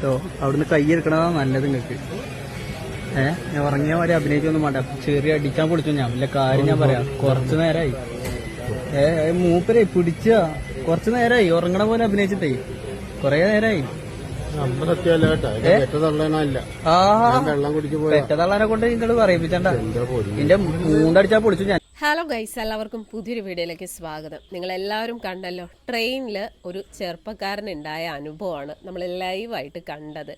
കേട്ടോ. അവിടുന്ന് കൈയെടുക്കണതാ നല്ലത് നിങ്ങൾക്ക് ഏഹ് ഞാൻ ഉറങ്ങിയ വരെ അഭിനയിച്ചൊന്നും വേണ്ട ചെറിയ അടിക്കാൻ പൊളിച്ചു ഞാൻ. വല്ല കാര്യം ഞാൻ പറയാം. കുറച്ചു നേരമായി ഏ ഏ, മൂപ്പരെ പിടിച്ച. കുറച്ചു നേരമായി ഉറങ്ങണ പോലെ അഭിനയിച്ചിട്ടേ. കൊറേ നേരമായി പെറ്റതള്ളാനെ കൊണ്ട് നിങ്ങൾ പറയിപ്പിച്ചണ്ട. എന്റെ മൂണ്ടടിച്ചാ പൊളിച്ചു ഞാൻ. ഹലോ ഗൈസ് എല്ലാവർക്കും പുതിയൊരു വീഡിയോയിലേക്ക് സ്വാഗതം. നിങ്ങളെല്ലാവരും കണ്ടല്ലോ ട്രെയിനിൽ ഒരു ചെറുപ്പക്കാരനുണ്ടായ അനുഭവമാണ് നമ്മൾ ലൈവായിട്ട് കണ്ടത്.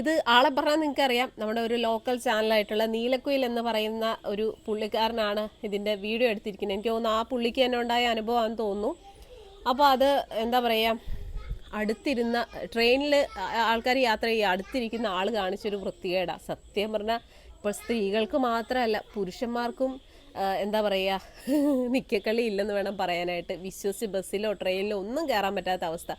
ഇത് ആളെ പറഞ്ഞാൽ നിങ്ങൾക്കറിയാം നമ്മുടെ ഒരു ലോക്കൽ ചാനലായിട്ടുള്ള നീലക്കുയിൽ എന്ന് പറയുന്ന ഒരു പുള്ളിക്കാരനാണ് ഇതിന്റെ വീഡിയോ എടുത്തിരിക്കുന്നത്. എനിക്ക് തോന്നുന്നു ആ പുള്ളിക്ക് തന്നെ ഉണ്ടായ അനുഭവമാണെന്ന് തോന്നുന്നു. അപ്പോൾ അത് എന്താ പറയുക അടുത്തിരുന്ന ട്രെയിനിൽ ആൾക്കാർ യാത്ര ചെയ്യുക അടുത്തിരിക്കുന്ന ആൾ കാണിച്ചൊരു വൃത്തികേടാണ് സത്യം പറഞ്ഞാൽ ഇപ്പോൾ സ്ത്രീകൾക്ക് മാത്രമല്ല പുരുഷന്മാർക്കും എന്താ പറയുക നിക്കക്കളി ഇല്ലെന്ന് വേണം പറയാനായിട്ട്. വിശ്വസിച്ച് ബസ്സിലോ ട്രെയിനിലോ ഒന്നും കയറാൻ പറ്റാത്ത അവസ്ഥ.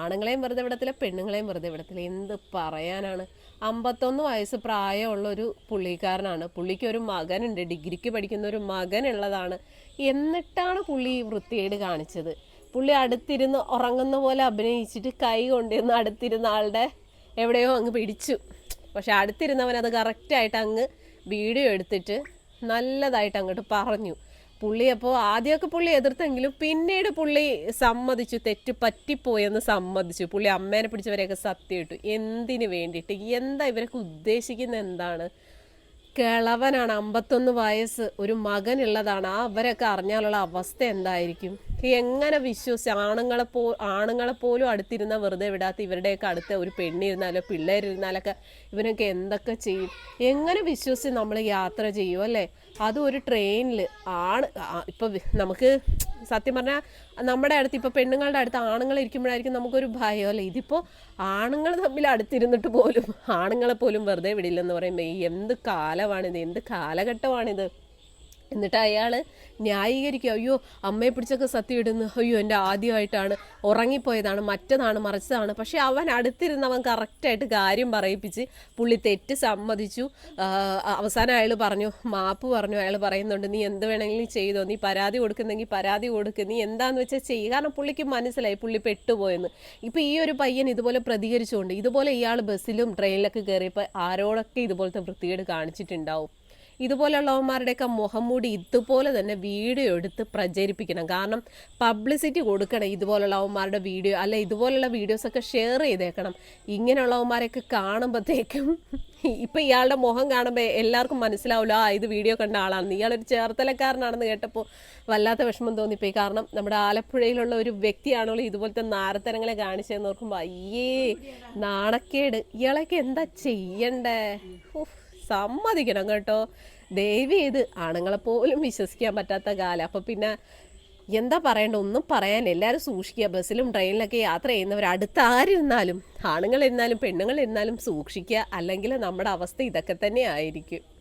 ആണുങ്ങളെയും വെറുതെ വിടത്തില്ല പെണ്ണുങ്ങളെയും വെറുതെ വിടത്തില്ല. എന്ത് പറയാനാണ്? അമ്പത്തൊന്ന് വയസ്സ് പ്രായമുള്ള ഒരു പുള്ളിക്കാരനാണ്. പുള്ളിക്ക് ഒരു മകനുണ്ട്. ഡിഗ്രിക്ക് പഠിക്കുന്ന ഒരു മകനുള്ളതാണ് എന്നിട്ടാണ് പുള്ളി ഈ വൃത്തികേട് കാണിച്ചത്. പുള്ളി അടുത്തിരുന്ന് ഉറങ്ങുന്ന പോലെ അഭിനയിച്ചിട്ട് കൈ കൊണ്ടിരുന്ന് അടുത്തിരുന്ന ആളുടെ എവിടെയോ അങ്ങ് പിടിച്ചു. പക്ഷെ അടുത്തിരുന്നവൻ അത് കറക്റ്റായിട്ട് അങ്ങ് വീഡിയോ എടുത്തിട്ട് നല്ലതായിട്ട് അങ്ങോട്ട് പറഞ്ഞു. പുള്ളി അപ്പോൾ ആദ്യമൊക്കെ പുള്ളി എതിർത്തെങ്കിലും പിന്നീട് പുള്ളി സമ്മതിച്ചു തെറ്റ് പറ്റിപ്പോയെന്ന് സമ്മതിച്ചു. പുള്ളി അമ്മേനെ പിടിച്ചവരെയൊക്കെ സത്യം ഇട്ടു എന്തിനു വേണ്ടിയിട്ട്? എന്താ ഇവരൊക്കെ ഉദ്ദേശിക്കുന്ന എന്താണ്? കിളവനാണ്. അമ്പത്തൊന്ന് വയസ്സ് ഒരു മകനുള്ളതാണ്. ആ അവരൊക്കെ അറിഞ്ഞാലുള്ള അവസ്ഥ എന്തായിരിക്കും? എങ്ങനെ വിശ്വസിച്ച് ആണുങ്ങളെ പോ ആണുങ്ങളെ പോലും അടുത്തിരുന്ന വെറുതെ വിടാത്ത ഇവരുടെയൊക്കെ അടുത്ത ഒരു പെണ്ണിരുന്നാലോ പിള്ളേരിരുന്നാലൊക്കെ ഇവനൊക്കെ എന്തൊക്കെ ചെയ്യും? എങ്ങനെ വിശ്വസിച്ച് നമ്മൾ യാത്ര ചെയ്യും അല്ലേ? അതും ഒരു ട്രെയിനിൽ ആണ്. ഇപ്പോൾ ഇപ്പൊ നമുക്ക് സത്യം പറഞ്ഞാൽ നമ്മുടെ അടുത്ത് ഇപ്പോൾ പെണ്ണുങ്ങളുടെ അടുത്ത് ആണുങ്ങൾ ഇരിക്കുമ്പോഴായിരിക്കും നമുക്കൊരു ഭയം അല്ലേ? ഇതിപ്പോൾ ആണുങ്ങൾ തമ്മിൽ അടുത്തിരുന്നിട്ട് പോലും ആണുങ്ങളെ പോലും വെറുതെ വിടില്ലെന്ന് പറയുമ്പോൾ ഈ എന്ത് കാലമാണിത്? എന്ത് കാലഘട്ടമാണിത്? എന്നിട്ട് അയാൾ ന്യായീകരിക്കുക അയ്യോ അമ്മയെ പിടിച്ചൊക്കെ സത്യം ഇടുന്നു. അയ്യോ എന്റെ ആദ്യമായിട്ടാണ് ഉറങ്ങിപ്പോയതാണ് മറ്റതാണ് മറിച്ചതാണ്. പക്ഷേ അവൻ അടുത്തിരുന്ന് അവൻ കറക്റ്റായിട്ട് കാര്യം പറയിപ്പിച്ച് പുള്ളി തെറ്റ് സമ്മതിച്ചു. അവസാനം അയാൾ പറഞ്ഞു മാപ്പ് പറഞ്ഞു. അയാൾ പറയുന്നുണ്ട് നീ എന്ത് വേണമെങ്കിലും ചെയ്തോ നീ പരാതി കൊടുക്കുന്നെങ്കിൽ പരാതി കൊടുക്ക്. നീ എന്താന്ന് വെച്ചാൽ ചെയ്യുക കാരണം പുള്ളിക്ക് മനസ്സിലായി പുള്ളി പെട്ടുപോയെന്ന്. ഇപ്പം ഈ ഒരു പയ്യൻ ഇതുപോലെ പ്രതികരിച്ചുകൊണ്ട് ഇതുപോലെ ഇയാൾ ബസ്സിലും ട്രെയിനിലൊക്കെ കയറിയപ്പോൾ ആരോടൊക്കെ ഇതുപോലത്തെ വൃത്തികേട് കാണിച്ചിട്ടുണ്ടാവും? ഇതുപോലുള്ളവന്മാരുടെയൊക്കെ മുഖം മൂടി ഇതുപോലെ തന്നെ വീഡിയോ എടുത്ത് പ്രചരിപ്പിക്കണം. കാരണം പബ്ലിസിറ്റി കൊടുക്കണം ഇതുപോലുള്ളവന്മാരുടെ വീഡിയോ അല്ല ഇതുപോലുള്ള വീഡിയോസൊക്കെ ഷെയർ ചെയ്തേക്കണം. ഇങ്ങനെയുള്ളവന്മാരെയൊക്കെ കാണുമ്പോഴത്തേക്കും ഇപ്പം ഇയാളുടെ മുഖം കാണുമ്പോൾ എല്ലാവർക്കും മനസ്സിലാവില്ല ആ ഇത് വീഡിയോ കണ്ട ആളാണ്. ഇയാളൊരു ചേർത്തലക്കാരനാണെന്ന് കേട്ടപ്പോൾ വല്ലാത്ത വിഷമം തോന്നിപ്പോയി. കാരണം നമ്മുടെ ആലപ്പുഴയിലുള്ള ഒരു വ്യക്തിയാണല്ലോ ഇതുപോലത്തെ നാരത്തരങ്ങളെ കാണിച്ചതെന്ന് ഓർക്കുമ്പോൾ അയ്യേ നാണക്കേട്. ഇയാളൊക്കെ എന്താ ചെയ്യണ്ടേ? ഉഫ്. സമ്മതിക്കണം കേട്ടോ. ദയവ് ചെയ്ത് ആണുങ്ങളെ പോലും വിശ്വസിക്കാൻ പറ്റാത്ത കാലം. അപ്പം പിന്നെ എന്താ പറയണ്ട ഒന്നും പറയാൻ എല്ലാവരും സൂക്ഷിക്കുക. ബസ്സിലും ട്രെയിനിലൊക്കെ യാത്ര ചെയ്യുന്നവർ അടുത്ത് ആരിരുന്നാലും ആണുങ്ങളിരുന്നാലും പെണ്ണുങ്ങളിരുന്നാലും സൂക്ഷിക്കുക. അല്ലെങ്കിൽ നമ്മുടെ അവസ്ഥ ഇതൊക്കെ തന്നെ ആയിരിക്കും.